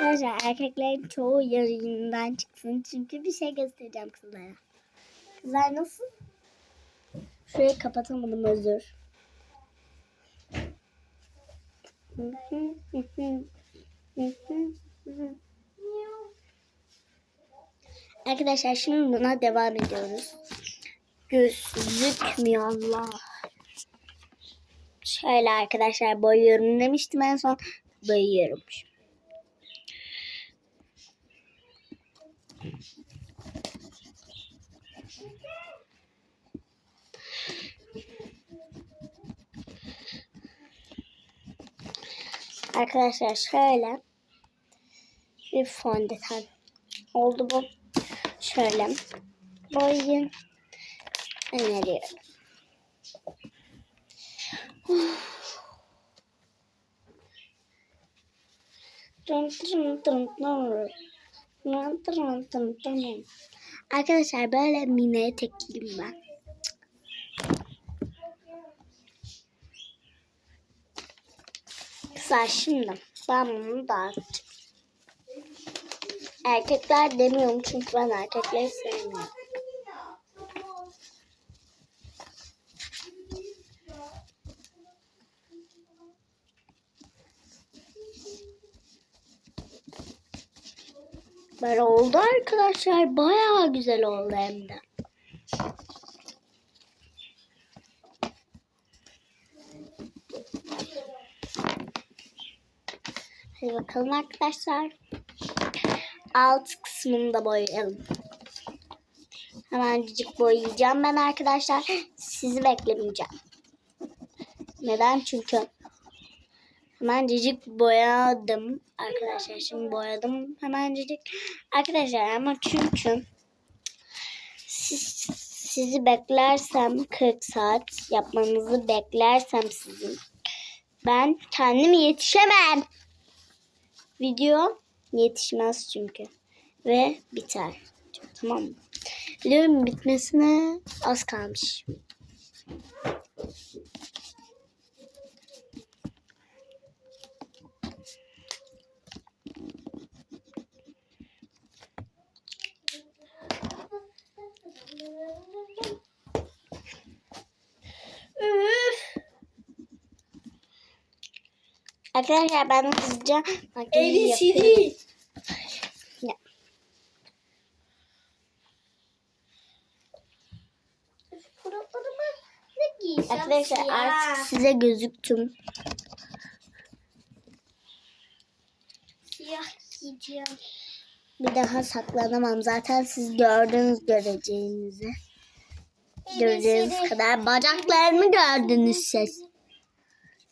Arkadaşlar erkeklerin çoğu yayından çıksın. Çünkü bir şey göstereceğim kızlara. Kızlar nasıl? Şurayı kapatamadım özür. Arkadaşlar şimdi buna devam ediyoruz. Gözükmüyor Allah. Şöyle arkadaşlar boyuyorum demiştim en son boyuyorum. Arkadaşlar şöyle bir fondöten oldu bu. Şöyle boyayın. Öneriyorum. Arkadaşlar böyle mini etekliyim ben. Kısa şimdi ben bunu dağıtacağım. Erkekler demiyorum çünkü ben erkekleri sevmiyorum. Böyle oldu arkadaşlar. Bayağı güzel oldu hem de. Hadi bakalım arkadaşlar. Alt kısmını da boyayalım. Hemencik boyayacağım ben arkadaşlar. Sizi beklemeyeceğim. Neden? Çünkü hemencik boyadım arkadaşlar. Şimdi boyadım hemencik. Arkadaşlar ama çünkü siz, sizi beklersem 40 saat yapmanızı beklersem sizin ben kendim yetişemem. Video yetişmez çünkü. Ve biter. Tamam mı? Videonun bitmesine az kalmış. Arkadaşlar ben hızlıca makyajı yapıyorum. Ya. ne giysem Arkadaşlar siyah. artık size gözüktüm. Siyah giyeceğim. Bir daha saklanamam. Zaten siz gördünüz göreceğinizi. Gördüğünüz Evet, kadar bacaklarımı gördünüz siz.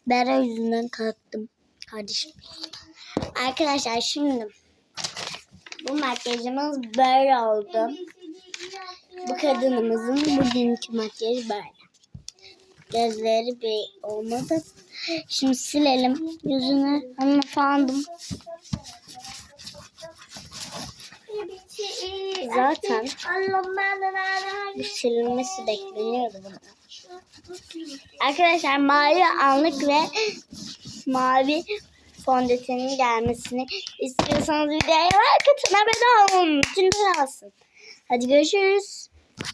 Bera yüzünden kalktım. Kardeşim. Arkadaşlar şimdi bu makyajımız böyle oldu. Bu kadınımızın bugünkü makyajı böyle. Gözleri bir olmadı. Şimdi silelim yüzünü. Hanımefendim. Zaten bu silinmesi bekleniyordu bunun. Arkadaşlar mavi anlık ve mavi fondötenin gelmesini istiyorsanız videoya like atın abone olun. Tüm alsın. Hadi görüşürüz.